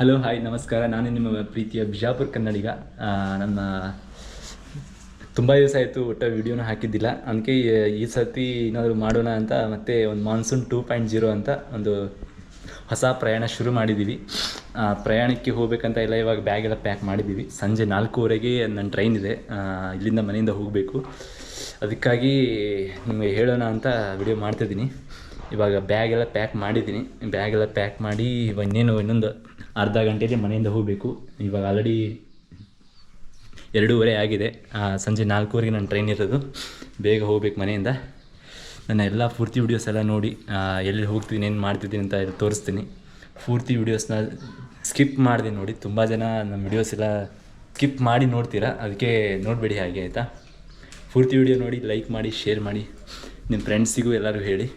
Hello hi ನಮಸ್ಕಾರ. ನಾನು ನಿಮ್ಮ ಪ್ರೀತಿಯ ಬಿಜಾಪುರ್ ಕನ್ನಡಿಗ. ನನ್ನ ತುಂಬ ದಿವಸ ಆಯಿತು ಒಟ್ಟು ವಿಡಿಯೋನ ಹಾಕಿದ್ದಿಲ್ಲ. ಅದಕ್ಕೆ ಈ ಸರ್ತಿ ಏನಾದರೂ ಮಾಡೋಣ ಅಂತ ಮತ್ತೆ ಒಂದು ಮಾನ್ಸೂನ್ ಟೂ ಪಾಯಿಂಟ್ ಜೀರೋ ಅಂತ ಒಂದು ಹೊಸ ಪ್ರಯಾಣ ಶುರು ಮಾಡಿದ್ದೀವಿ. ಪ್ರಯಾಣಕ್ಕೆ ಹೋಗ್ಬೇಕಂತ ಎಲ್ಲ ಇವಾಗ ಬ್ಯಾಗ್ ಎಲ್ಲ ಪ್ಯಾಕ್ ಮಾಡಿದ್ದೀವಿ. ಸಂಜೆ ನಾಲ್ಕೂವರೆಗೆ ನನ್ನ ಟ್ರೈನ್ ಇದೆ. ಇಲ್ಲಿಂದ ಮನೆಯಿಂದ ಹೋಗಬೇಕು. ಅದಕ್ಕಾಗಿ ನಿಮಗೆ ಹೇಳೋಣ ಅಂತ ವಿಡಿಯೋ ಮಾಡ್ತಿದ್ದೀನಿ. ಇವಾಗ ಬ್ಯಾಗ್ ಎಲ್ಲ ಪ್ಯಾಕ್ ಮಾಡಿದ್ದೀನಿ. ಬ್ಯಾಗ್ ಎಲ್ಲ ಪ್ಯಾಕ್ ಮಾಡಿ ಇವಾಗ ಇನ್ನೇನು ಇನ್ನೊಂದು ಅರ್ಧ ಗಂಟೆಯಲ್ಲಿ ಮನೆಯಿಂದ ಹೋಗಬೇಕು. ಇವಾಗ ಆಲ್ರೆಡಿ ಎರಡೂವರೆ ಆಗಿದೆ. ಸಂಜೆ ನಾಲ್ಕೂವರೆಗೆ ನನ್ನ ಟ್ರೈನ್ ಇರೋದು. ಬೇಗ ಹೋಗ್ಬೇಕು ಮನೆಯಿಂದ. ನನ್ನ ಎಲ್ಲ ಪೂರ್ತಿ ವೀಡಿಯೋಸ್ ಎಲ್ಲ ನೋಡಿ ಎಲ್ಲಿ ಹೋಗ್ತೀನಿ, ಏನು ಮಾಡ್ತಿದ್ದೀನಿ ಅಂತ ಎಲ್ಲ ತೋರಿಸ್ತೀನಿ. ಪೂರ್ತಿ ವೀಡಿಯೋಸ್ನ ಸ್ಕಿಪ್ ಮಾಡಿದೆ ನೋಡಿ. ತುಂಬ ಜನ ನಮ್ಮ ವಿಡಿಯೋಸ್ ಎಲ್ಲ ಸ್ಕಿಪ್ ಮಾಡಿ ನೋಡ್ತೀರಾ? ಅದಕ್ಕೆ ನೋಡಬೇಡಿ ಹಾಗೆ, ಆಯಿತಾ? ಪೂರ್ತಿ ವಿಡಿಯೋ ನೋಡಿ ಲೈಕ್ ಮಾಡಿ ಶೇರ್ ಮಾಡಿ. ನಿಮ್ಮ ಫ್ರೆಂಡ್ಸಿಗೂ ಎಲ್ಲರೂ ಹೇಳಿ.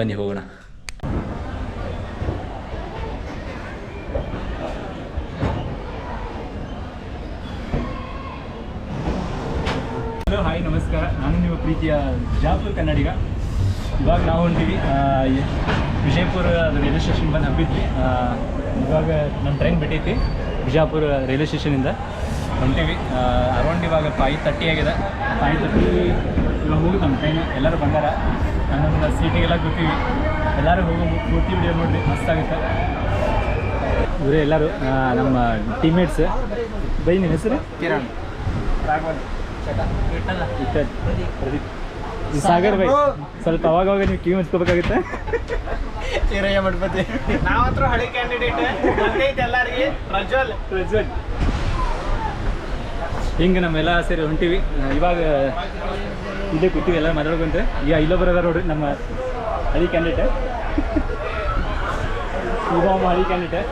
ಬನ್ನಿ, ಹೋಗೋಣ ಹಲೋ ಹಾಯ್ ನಮಸ್ಕಾರ. ನಾನು ನಿಮ್ಮ ಪ್ರೀತಿಯ ಜಾಪು ಕನ್ನಡಿಗ. ಇವಾಗ ನಾವು ಹೊಂಟೀವಿ ವಿಜಯಪುರ ರೈಲ್ವೆ ಸ್ಟೇಷನ್ ಬಂದು ಹಬ್ಬಿದ್ವಿ. ಇವಾಗ ನಮ್ಮ ಟ್ರೈನ್ ಬಿಟ್ಟೈತಿ ಬಿಜಾಪುರ ರೈಲ್ವೆ ಸ್ಟೇಷನಿಂದ ಹೊಂಟೀವಿ. ಅರೌಂಡ್ ಇವಾಗ ಫೈವ್ ತರ್ಟಿ ಆಗಿದೆ. ಫೈವ್ ತರ್ಟಿ ಇವಾಗ ಹೋಗಿ ನಮ್ಮ ಟ್ರೈನ್ ಎಲ್ಲರೂ ಬಂದಾರ. ನನ್ನೊಂದು ಸೀಟಿಗೆಲ್ಲ ಕೂತೀವಿ. ಎಲ್ಲರೂ ಹೋಗೋ ಕೂತಿ ವಿಡಿಯೋ ನೋಡ್ರಿ ಮಸ್ತಾಗುತ್ತೆ ಇವರೇ ಎಲ್ಲರೂ ನಮ್ಮ ಟೀಮ್ಮೇಟ್ಸ್ ಬೈ ನಿಮ್ಮ ಹೆಸರು? ಕಿರಣ್. ವಿಠಲ್, ಪ್ರದೀಪ್. ಇದು ಸಾಗರ್ ಬೈ ಸ್ವಲ್ಪ ಅವಾಗ ಅವಾಗ ನೀವು ಕಿವಿ ಹಚ್ಕೋಬೇಕಾಗುತ್ತೆ ಚಿರಯ್ಯ ಮಠಪತಿ. ನಾವತ್ರ ಹಳೆ ಕ್ಯಾಂಡಿಡೇಟ್ ಬಂದೈತೆ ಎಲ್ಲರಿಗೆ. ಪ್ರಜ್ವಲ್. ಪ್ರಜ್ವಲ್. ಹಿಂಗೆ ನಮ್ಮೆಲ್ಲ ಸೇರಿ ಹೊಂಟಿವಿ. ಇವಾಗ ಇದೆ ಕೂತೀವಿ ಎಲ್ಲ ಮಾತಾಡ್ಕೊಂತ ಈಗ ಇಲ್ಲೊಬ್ಬರ ಅದಾರ ನೋಡ್ರಿ ನಮ್ಮ ಹಳಿ ಕ್ಯಾಂಡಿಡೇಟ್ ಇವಾಗ ಹಳಿ candidate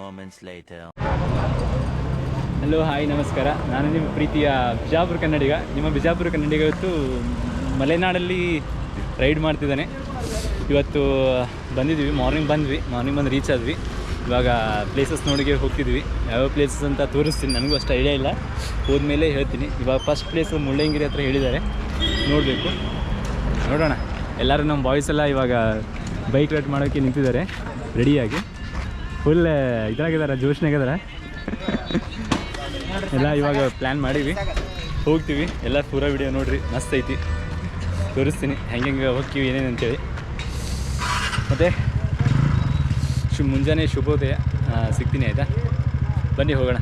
moments later. Hello hi ನಮಸ್ಕಾರ. ನಾನು ನಿಮ್ಮ ಪ್ರೀತಿಯ ಬಿಜಾಪುರ ಕನ್ನಡಿಗ. ನಿಮ್ಮ ಬಿಜಾಪುರ ಕನ್ನಡಿಗ ಇವತ್ತು ಮಲೆನಾಡಲ್ಲಿ ರೈಡ್ ಮಾಡ್ತಿದ್ದಾನೆ. ಇವತ್ತು ಬಂದಿದ್ವಿ ಮಾರ್ನಿಂಗ್ ಬಂದ್ವಿ, ಮಾರ್ನಿಂಗ್ ಬಂದು ರೀಚ್ ಆದ್ವಿ. ಇವಾಗ ಪ್ಲೇಸಸ್ ನೋಡಿಗೆ ಹೋಗ್ತಿದ್ವಿ ಯಾವ್ಯಾವ ಪ್ಲೇಸಸ್ ಅಂತ ತೋರಿಸ್ತೀನಿ, ನನಗೂ ಅಷ್ಟು ಐಡಿಯಾ ಇಲ್ಲ. ಹೋದ್ಮೇಲೆ ಹೇಳ್ತೀನಿ. ಇವಾಗ ಫಸ್ಟ್ ಪ್ಲೇಸ್ ಮುಳ್ಳಯ್ಯಂಗಿರಿ ಹತ್ರ ಹೇಳಿದ್ದಾರೆ. ನೋಡಬೇಕು. ನೋಡೋಣ. ಎಲ್ಲರೂ ನಮ್ಮ ಬಾಯ್ಸ್ ಎಲ್ಲ ಇವಾಗ ಬೈಕ್ ರೈಡ್ ಮಾಡೋಕ್ಕೆ ನಿಂತಿದ್ದಾರೆ ರೆಡಿಯಾಗಿ ಫುಲ್ ಇದ್ರಾಗಿದ್ದಾರೆ, ಜೋಶ್ನಾಗಿದ್ದಾರೆ. ಎಲ್ಲ ಇವಾಗ ಪ್ಲ್ಯಾನ್ ಮಾಡೀವಿ. ಹೋಗ್ತೀವಿ. ಎಲ್ಲ ಪೂರ ವಿಡಿಯೋ ನೋಡ್ರಿ. ಮಸ್ತ್ ಐತಿ. ತೋರಿಸ್ತೀನಿ. ಹೆಂಗೆ ಹೆಂಗೆ ಹೋಗ್ತೀವಿ ಏನೇನು ಅಂತೇಳಿ. ಮತ್ತು, ಶು ಮುಂಜಾನೆ ಶುಭೋದಯ. ಸಿಗ್ತೀನಿ ಆಯಿತಾ? ಬನ್ನಿ ಹೋಗೋಣ.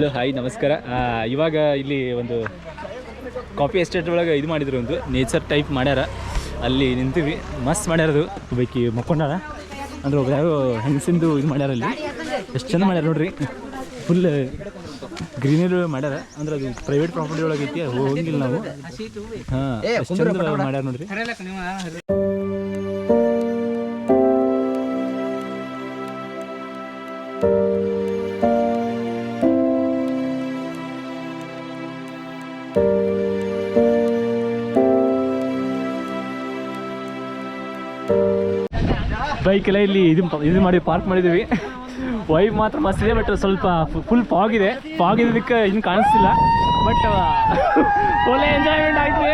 ಹಲೋ ಹಾಯ್ ನಮಸ್ಕಾರ. ಇವಾಗ ಇಲ್ಲಿ ಒಂದು ಕಾಫಿ ಎಸ್ಟೇಟ್ ಒಳಗೆ ಇದು ಮಾಡಿದ್ರು ಒಂದು ನೇಚರ್ ಟೈಪ್ ಮಾಡ್ಯಾರ. ಅಲ್ಲಿ ನಿಂತೀವಿ. ಮಸ್ತ್ ಮಾಡ್ಯಾರದು. ಬೈಕಿ ಮಕ್ಕೊಂಡಾರ ಅಂದ್ರೆ ಒಬ್ಬ ಯಾರು ಹೆಂಗಸಿಂದು ಇದು ಮಾಡ್ಯಾರ ಅಲ್ಲಿ. ಎಷ್ಟು ಚೆಂದ ಮಾಡ್ಯಾರ ನೋಡ್ರಿ. ಫುಲ್ ಗ್ರೀನರಿ ಮಾಡ್ಯಾರ. ಅಂದ್ರೆ ಅದು ಪ್ರೈವೇಟ್ ಪ್ರಾಪರ್ಟಿ ಒಳಗೆ ಐತಿ ಹೋಗಿಲ್ಲ ನಾವು. ಹಾಂ ಎಷ್ಟು ಚಂದ ಮಾಡ್ಯಾರ ನೋಡ್ರಿ. ಬೈಕ್ ಎಲ್ಲ ಇಲ್ಲಿ ಇದು ಇದು ಮಾಡಿ ಪಾರ್ಕ್ ಮಾಡಿದೀವಿ ವೈಬ್ ಮಾತ್ರ ಮಸ್ತ್ ಇದೆ ಬಟ್ ಸ್ವಲ್ಪ ಫುಲ್ ಫಾಗ್ ಇದೆ. ಫಾಗ್ ಇದಕ್ಕೆ ಇನ್ನು ಕಾಣಿಸ್ತಿಲ್ಲ. ಬಟ್ ಫುಲ್ ಎಂಜಾಯ್ಮೆಂಟ್ ಆಯ್ತು.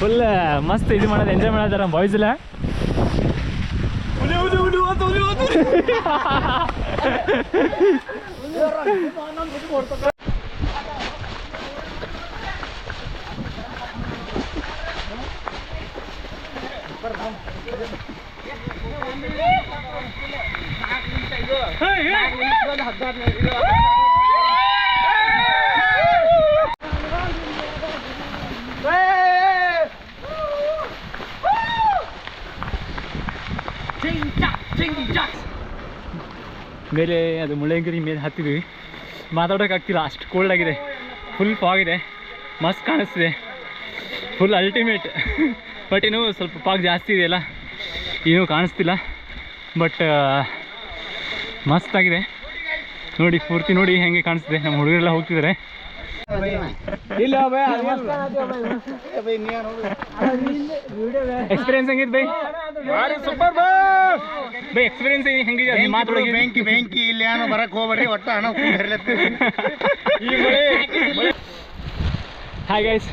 ಫುಲ್ ಮಸ್ತ್ ಇದು ಮಾಡೋದು ಎಂಜಾಯ್ ಮಾಡೋದಾರ ನಮ್ಮ ಬಾಯ್ಸ್ ಎಲ್ಲ. ಮೇಲೆ ಅದು ಮುಳ್ಳಂಗಿರಿ ಮೇಲೆ ಹತ್ತಿದ್ವಿ. ಮಾತಾಡೋಕ್ಕಾಗ್ತಿಲ್ಲ, ಅಷ್ಟು ಕೋಲ್ಡ್ ಆಗಿದೆ. ಫುಲ್ ಫಾಗಿದೆ ಮಸ್ತ್ ಕಾಣಿಸ್ತಿದೆ. ಫುಲ್ ಅಲ್ಟಿಮೇಟ್ ಬಟ್ ಇನ್ನು ಸ್ವಲ್ಪ ಪಾಕ್ ಜಾಸ್ತಿ ಇದೆಯಲ್ಲ ಏನೂ ಕಾಣಿಸ್ತಿಲ್ಲ. ಬಟ್ ಮಸ್ತಾಗಿದೆ ನೋಡಿ ಪೂರ್ತಿ ನೋಡಿ ಹೆಂಗೆ ಕಾಣಿಸ್ತಿದೆ. ನಮ್ಮ ಹುಡುಗರೆಲ್ಲ ಹೋಗ್ತಿದ್ದಾರೆ ಎಕ್ಸ್ಪೀರಿಯನ್ಸ್ ಹೆಂಗಿದೆ ಬೈ ಸೂಪರ್ ಬೈ ಎಕ್ಸ್ಪೀರಿಯನ್ಸ್ ಹೆಂಗಿದೆ ಅದು ಮಾತಾಡೋಕೆ ಬೆಂಕಿ ಬೆಂಕಿ ಇಲ್ಲಿ ಏನೋ ಬರಕ್ ಹೋಗ್ಬೇಡಿ ಒಟ್ಟು ಹಣ ಹಾಯ್ ಗೈಸ್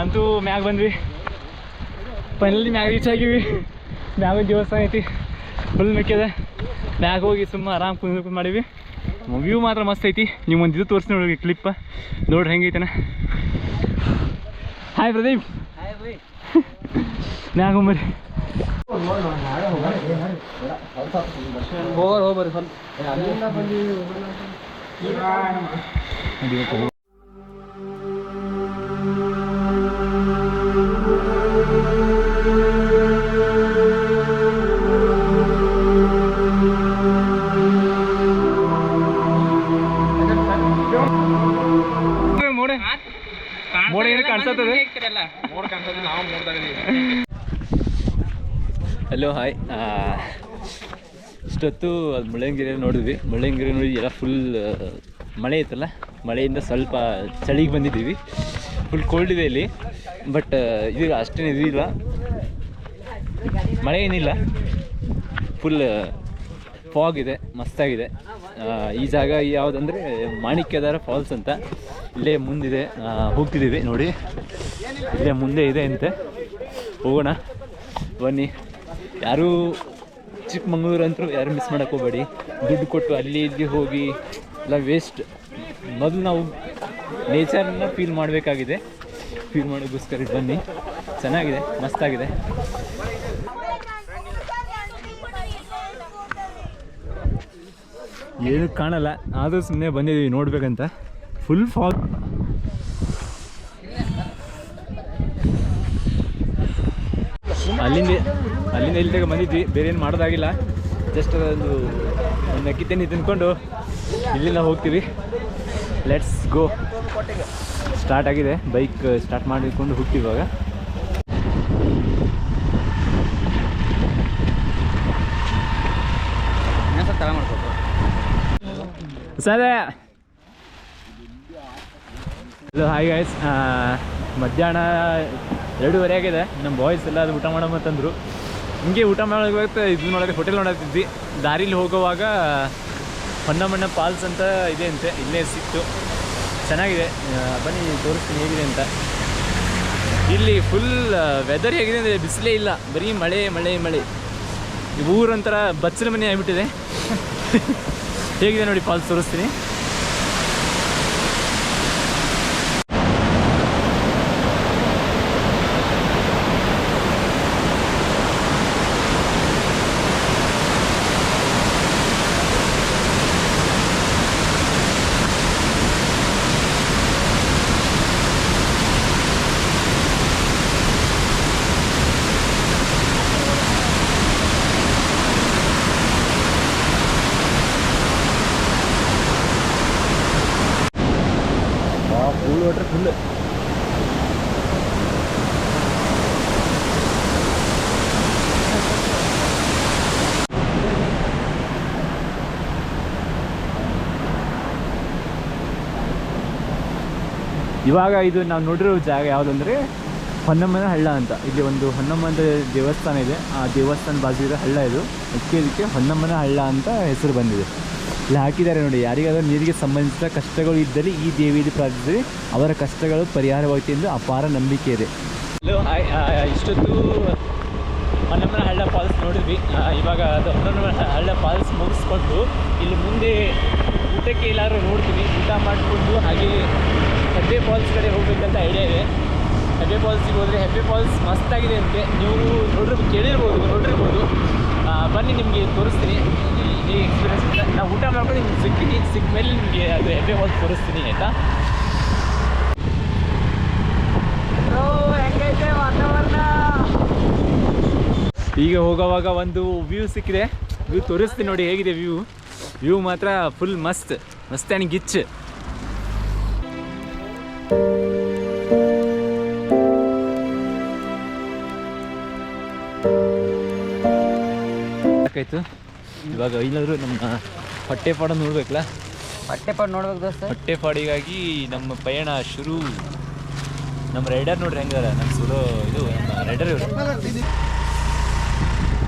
ಅಂತೂ ಮ್ಯಾಗ ಬಂದ್ವಿ. ಫೈನಲಿ ಮ್ಯಾಗ ರೀಚ್ ಆಗಿವಿ. ಮ್ಯಾಗ ದಿವಸ ಐತಿ. ಫುಲ್ ಮಿಕ್ಕಿದೆ. ಮ್ಯಾಗ ಹೋಗಿ ಸುಮ್ಮ ಆರಾಮ್ ಕುಂದ ಮಾಡೀವಿ. ವ್ಯೂ ಮಾತ್ರ ಮಸ್ತ್ ಐತಿ. ನೀವು ಒಂದು ಇದು ತೋರಿಸಿ ನೋಡಿ ಕ್ಲಿಪ್ಪ ನೋಡ್ರಿ ಹೆಂಗೈತನ ಹಾಯ್ ಪ್ರದೀಪ್. ಮ್ಯಾಗ ಹೋಗ್ಬರಿ ಹೋಗೋರು ಸ್ವಲ್ಪ ಮೋಡ ಏನು ಕಾಣಿಸ್ತದೆ ಹಲೋ ಹಾಯ್ ಇಷ್ಟೊತ್ತು ಅದು ಮುಳ್ಳಂಗಿರಿ ನೋಡಿದ್ವಿ. ಮುಳ್ಳಯ್ಯನಗಿರಿ ನೋಡಿ ಎಲ್ಲ ಫುಲ್ ಮಳೆ ಇತ್ತಲ್ಲ ಮಳೆಯಿಂದ ಸ್ವಲ್ಪ ಚಳಿಗೆ ಬಂದಿದ್ದೀವಿ. ಫುಲ್ ಕೋಲ್ಡ್ ಇದೆ ಇಲ್ಲಿ. ಬಟ್ ಇದು ಅಷ್ಟೇನು ಇದಿಲ್ಲ ಮಳೆ ಏನಿಲ್ಲ. ಫುಲ್ ಫಾಗ್ ಇದೆ ಮಸ್ತಾಗಿದೆ ಈ ಜಾಗ ಯಾವುದಂದ್ರೆ ಮಾಣಿಕ್ಯದಾರ ಫಾಲ್ಸ್ ಅಂತ. ಇಲ್ಲೇ ಮುಂದಿದೆ ಹೋಗ್ತಿದ್ದೀವಿ ನೋಡಿ. ಇಲ್ಲೇ ಮುಂದೆ ಇದೆ ಅಂತೆ. ಹೋಗೋಣ. ಬನ್ನಿ. ಯಾರೂ ಚಿಕ್ಕಮಂಗ್ಳೂರು ಅಂತೂ ಯಾರು ಮಿಸ್ ಮಾಡೋಕ್ಕೆ ಹೋಗಬೇಡಿ. ದುಡ್ಡು ಕೊಟ್ಟು ಅಲ್ಲಿ ಇಲ್ಲಿ ಹೋಗಿ ಎಲ್ಲ ವೇಸ್ಟ್ ಮೊದಲು ನಾವು ನೇಚರ್ನ ಫೀಲ್ ಮಾಡಬೇಕಾಗಿದೆ. ಫೀಲ್ ಮಾಡೋಕ್ಕೋಸ್ಕರ ಬನ್ನಿ. ಚೆನ್ನಾಗಿದೆ, ಮಸ್ತಾಗಿದೆ. ಏನು ಕಾಣಲ್ಲ, ಆದರೂ ಸುಮ್ಮನೆ ಬಂದಿದ್ದೀವಿ ನೋಡ್ಬೇಕಂತ. ಫುಲ್ ಫಾಗ್ ಅಲ್ಲಿಂದ ಅಲ್ಲಿಂದ ಇಲ್ಲಿ ತಗ ಬಂದಿದ್ವಿ, ಬೇರೆ ಏನು ಮಾಡೋದಾಗಿಲ್ಲ. ಜಸ್ಟ್ ಅದೊಂದು ತಿನ್ನಿ ತಿನ್ಕೊಂಡು ಇಲ್ಲಿಂದ ಹೋಗ್ತೀವಿ. ಲೆಟ್ಸ್ ಗೋ ಸ್ಟಾರ್ಟ್ ಆಗಿದೆ. ಬೈಕ್ ಸ್ಟಾರ್ಟ್ ಮಾಡಿಕೊಂಡು ಹೋಗ್ತೀವಿ ಇವಾಗ. ಸರಿ ಹಲೋ ಹಾಯ್ ಗೈಸ್ ಮಧ್ಯಾಹ್ನ ಎರಡೂವರೆ ಆಗಿದೆ. ನಮ್ಮ ಬಾಯ್ಸ್ ಎಲ್ಲ ಅದು ಊಟ ಮಾಡೋ ಅಂತಂದ್ರು ಹಿಂಗೆ ಊಟ ಮಾಡೋಕ್ಕೆ ಇದು ನೋಡೋಕೆ ಹೋಟೆಲ್ ನೋಡತ್ತಿದ್ವಿ ದಾರಿಲಿ ಹೋಗುವಾಗ ಹೊನ್ನಮಣ್ಣ ಫಾಲ್ಸ್ ಅಂತ ಇದೆ ಅಂತೆ ಇಲ್ಲೇ ಸಿಕ್ತು. ಚೆನ್ನಾಗಿದೆ. ಬನ್ನಿ, ತೋರಿಸ್ತೀನಿ ಹೇಗಿದೆ ಅಂತ. ಇಲ್ಲಿ ಫುಲ್ ವೆದರ್ ಹೇಗಿದೆ ಅಂದರೆ ಬಿಸಿಲೇ ಇಲ್ಲ. ಬರೀ ಮಳೆ ಮಳೆ ಮಳೆ. ಊರೊಂಥರ ಬಚ್ಚಲ ಮನೆ ಆಗಿಬಿಟ್ಟಿದೆ. ಹೇಗಿದೆ ನೋಡಿ ಫಾಲ್ಸ್ ತೋರಿಸ್ತೀನಿ. ಫುಲ್ ಫುಲ್ ಇವಾಗ ಇದು ನಾವು ನೋಡಿರೋ ಜಾಗ ಯಾವುದಂದ್ರೆ ಹೊನ್ನಮ್ಮನ ಹಳ್ಳ ಅಂತ. ಇಲ್ಲಿ ಒಂದು ಹೊನ್ನಮ್ಮನ ದೇವಸ್ಥಾನ ಇದೆ. ಆ ದೇವಸ್ಥಾನ ಬಾಜು ಇರೋ ಹಳ್ಳ ಇದು. ಅದಕ್ಕೆ ಇದಕ್ಕೆ ಹೊನ್ನಮ್ಮನ ಹಳ್ಳ ಅಂತ ಹೆಸರು ಬಂದಿದೆ. ಇಲ್ಲಿ ಹಾಕಿದ್ದಾರೆ ನೋಡಿ, ಯಾರಿಗಾದರೂ ನೀರಿಗೆ ಸಂಬಂಧಿಸಿದ ಕಷ್ಟಗಳು ಇದ್ದಲ್ಲಿ ಈ ದೇವಿಯಲ್ಲಿ ಪ್ರಾರ್ಥಿಸಿದರೆ ಅವರ ಕಷ್ಟಗಳು ಪರಿಹಾರವಾಯಿತು ಎಂದು ಅಪಾರ ನಂಬಿಕೆ ಇದೆ. ಹಲೋ ಇಷ್ಟೊತ್ತು ಹೊನ್ನಮ್ಮನ ಹಳ್ಳ ಫಾಲ್ಸ್ ನೋಡಿದ್ವಿ. ಇವಾಗ ಅದು ಹೊನ್ನಮ್ಮನ ಹಳ್ಳ ಫಾಲ್ಸ್ ಮುಗಿಸ್ಕೊಂಡು ಇಲ್ಲಿ ಮುಂದೆ ಊಟಕ್ಕೆ ಎಲ್ಲರೂ ನೋಡ್ತೀವಿ. ಊಟ ಮಾಡಿಕೊಂಡು ಹಾಗೆ ಹೆಬ್ಬೆ ಫಾಲ್ಸ್ ಕಡೆ ಹೋಗ್ಬೇಕಂತ ಐಡಿಯಾ ಇದೆ. ಹೆಬ್ಬೆ ಫಾಲ್ಸಿಗೆ ಹೋದರೆ ಹೆಬ್ಬೆ ಫಾಲ್ಸ್ ಮಸ್ತಾಗಿದೆ ಅಂತೆ. ನೀವು ನೋಡ್ರಿ ಕೇಳಿರ್ಬೋದು ನೋಡಿರ್ಬೋದು ಬನ್ನಿ ನಿಮಗೆ ತೋರಿಸ್ತೀನಿ. ಈ ಎಕ್ಸ್ಪೀರಿಯನ್ಸ್ ನಾವು ಊಟ ಮಾಡ್ಕೊಂಡು ನಿಮ್ಗೆ ಸಿಗ್ತೀನಿ ಸಿಕ್ಕ ಮೇಲೆ ನಿಮಗೆ ಅದು ಹೆಬ್ಬೆ ಹೋಗಿ ತೋರಿಸ್ತೀನಿ ಆಯಿತಾ? ಹೆಂಗೈತೆ ವಾತಾವರಣ? ಈಗ ಹೋಗೋವಾಗ ಒಂದು ವ್ಯೂ ಸಿಕ್ಕಿದೆ. ವ್ಯೂ ತೋರಿಸ್ತೀನಿ ನೋಡಿ ಹೇಗಿದೆ ವ್ಯೂ ವ್ಯೂ ಮಾತ್ರ ಫುಲ್ ಮಸ್ತ್ ಮಸ್ತ್ ಆ್ಯಂಡ್ ಗಿಚ್ ಸಾಕಾಯ್ತು ಇವಾಗ ಇಲ್ಲಾದ್ರೂ ನಮ್ಮ ಹೊಟ್ಟೆ ಪಾಡ ನೋಡ್ಬೇಕಲ್ಲ? ಹೊಟ್ಟೆ ಪಾಡು ನೋಡ್ಬೇಕು ದೋಸ್ತ. ಹೊಟ್ಟೆ ಪಾಡಿಗಾಗಿ ನಮ್ಮ ಪಯಣ ಶುರು. ನಮ್ಮ ರೈಡರ್ ನೋಡ್ರಿ ಹೆಂಗಾರ? ನಮ್ಮ ಸುಲೋ ಇದು ನಮ್ಮ ರೈಡರ್ ಇವರು.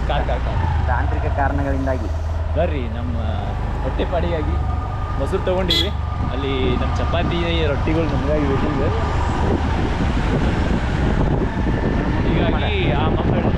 Car car car. ತಾಂತ್ರಿಕ ಕಾರಣಗಳಿಂದಾಗಿ. ಬರ್ರಿ ನಮ್ಮ ಹೊಟ್ಟೆಪಾಡಿಗಾಗಿ ಮೊಸರು ತೊಗೊಂಡಿವಿ ಅಲ್ಲಿ ನಮ್ಮ ಚಪಾತಿ ರೊಟ್ಟಿಗಳು ನಮಗಾಗಿ ವೇಟಿಂಗ್ ಹೀಗಾಗಿ ಆ ಮಕ್ಕಳು